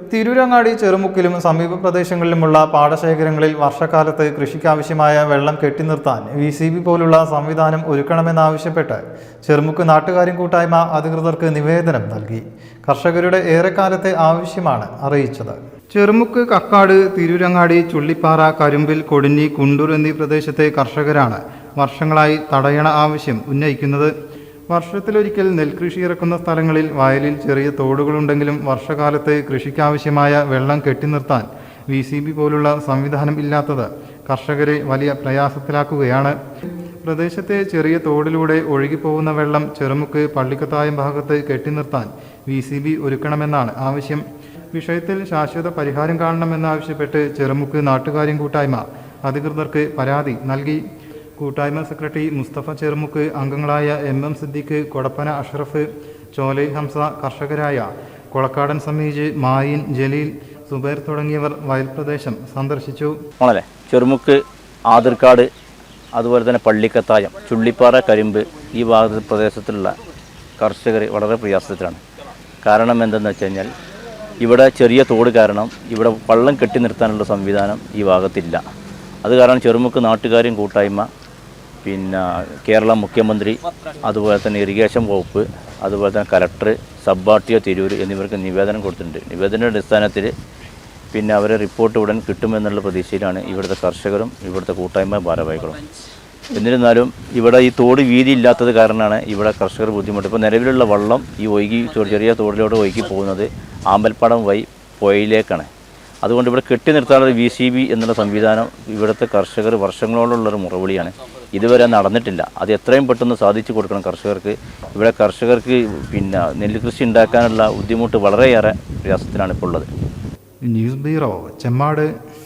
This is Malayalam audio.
തിരൂരങ്ങാടി ചെറുമുക്കിലും സമീപ പ്രദേശങ്ങളിലുമുള്ള പാടശേഖരങ്ങളിൽ വർഷക്കാലത്ത് കൃഷിക്കാവശ്യമായ വെള്ളം കെട്ടിനിർത്താൻ വി സി ബി പോലുള്ള സംവിധാനം ഒരുക്കണമെന്നാവശ്യപ്പെട്ട് ചെറുമുക്ക് നാട്ടുകാരും കൂട്ടായ്മ അധികൃതർക്ക് നിവേദനം നൽകി. കർഷകരുടെ ഏറെക്കാലത്തെ ആവശ്യമാണ് അറിയിച്ചത്. ചെറുമുക്ക് കക്കാട് തിരൂരങ്ങാടി ചുള്ളിപ്പാറ കരുമ്പിൽ കൊടിഞ്ഞി കുണ്ടൂർ എന്നീ പ്രദേശത്തെ കർഷകരാണ് വർഷങ്ങളായി തടയണ ആവശ്യം ഉന്നയിക്കുന്നത്. വർഷത്തിലൊരിക്കൽ നെൽകൃഷി ഇറക്കുന്ന സ്ഥലങ്ങളിൽ വയലിൽ ചെറിയ തോടുകളുണ്ടെങ്കിലും വർഷകാലത്ത് കൃഷിക്കാവശ്യമായ വെള്ളം കെട്ടിനിർത്താൻ വി സി ബി പോലുള്ള സംവിധാനം ഇല്ലാത്തത് കർഷകരെ വലിയ പ്രയാസത്തിലാക്കുകയാണ്. പ്രദേശത്തെ ചെറിയ തോടിലൂടെ ഒഴുകിപ്പോകുന്ന വെള്ളം ചെറുമുക്ക് പള്ളിക്കത്തായം ഭാഗത്ത് കെട്ടിനിർത്താൻ വി സി ബി ഒരുക്കണമെന്നാണ് ആവശ്യം. വിഷയത്തിൽ ശാശ്വത പരിഹാരം കാണണമെന്നാവശ്യപ്പെട്ട് ചെറുമുക്ക് നാട്ടുകാര്യം കൂട്ടായ്മ അധികൃതർക്ക് പരാതി നൽകി. കൂട്ടായ്മ സെക്രട്ടറി മുസ്തഫ ചെറുമുക്ക് അംഗങ്ങളായ എം എം സിദ്ദിഖ് കൊടപ്പന അഷ്റഫ് ചോലൈ ഹംസ കർഷകരായ കൊളക്കാടൻ സമീജ് മായിൻ ജലീൽ സുബൈർ തുടങ്ങിയവർ വയൽ പ്രദേശം സന്ദർശിച്ചു. ആണല്ലേ? ചെറുമുക്ക് ആതിർക്കാട് അതുപോലെ തന്നെ പള്ളിക്കത്തായം ചുള്ളിപ്പാറ കരിമ്പ് ഈ ഭാഗ പ്രദേശത്തുള്ള കർഷകർ വളരെ പ്രയാസത്തിലാണ്. കാരണം എന്തെന്ന് വെച്ച് കഴിഞ്ഞാൽ ഇവിടെ ചെറിയ തോട് കാരണം ഇവിടെ വള്ളം കെട്ടി നിർത്താനുള്ള സംവിധാനം ഈ ഭാഗത്തില്ല. അത് കാരണം ചെറുമുക്ക് നാട്ടുകാരും കൂട്ടായ്മ പിന്നെ കേരള മുഖ്യമന്ത്രി അതുപോലെ തന്നെ ഇറിഗേഷൻ വകുപ്പ് അതുപോലെ തന്നെ collector sub R T O Tirur എന്നിവർക്ക് നിവേദനം കൊടുത്തിട്ടുണ്ട്. നിവേദന അടിസ്ഥാനത്തിൽ പിന്നെ അവരെ റിപ്പോർട്ട് ഉടൻ കിട്ടുമെന്നുള്ള പ്രതീക്ഷയിലാണ് ഇവിടുത്തെ കർഷകരും ഇവിടുത്തെ കൂട്ടായ്മ ഭാരവാഹികളും. എന്നിരുന്നാലും ഇവിടെ ഈ തോട് വീതി ഇല്ലാത്തത് കാരണമാണ് ഇവിടെ കർഷകർ ബുദ്ധിമുട്ട്. ഇപ്പോൾ നിലവിലുള്ള വള്ളം ഈ ഒഴുകി ചെറിയ തോടിലൂടെ ഒഴുകി പോകുന്നത് ആമ്പൽപ്പാടം വഴി പുഴയിലേക്കാണ്. അതുകൊണ്ട് ഇവിടെ കെട്ടി നിർത്താനുള്ള വി സി ബി എന്നുള്ള സംവിധാനം ഇവിടുത്തെ കർഷകർ വർഷങ്ങളോളമുള്ളൊരു മുറവിളിയാണ്. ഇതുവരെ നടന്നിട്ടില്ല. അത് എത്രയും പെട്ടെന്ന് സാധിച്ചു കൊടുക്കണം കർഷകർക്ക്. ഇവിടെ കർഷകർക്ക് പിന്നെ നെല്ല് കൃഷി ഉണ്ടാക്കാനുള്ള ബുദ്ധിമുട്ട് വളരെയേറെ പ്രയാസത്തിലാണ് ഇപ്പോൾ ഉള്ളത്. News bureau Chemmad.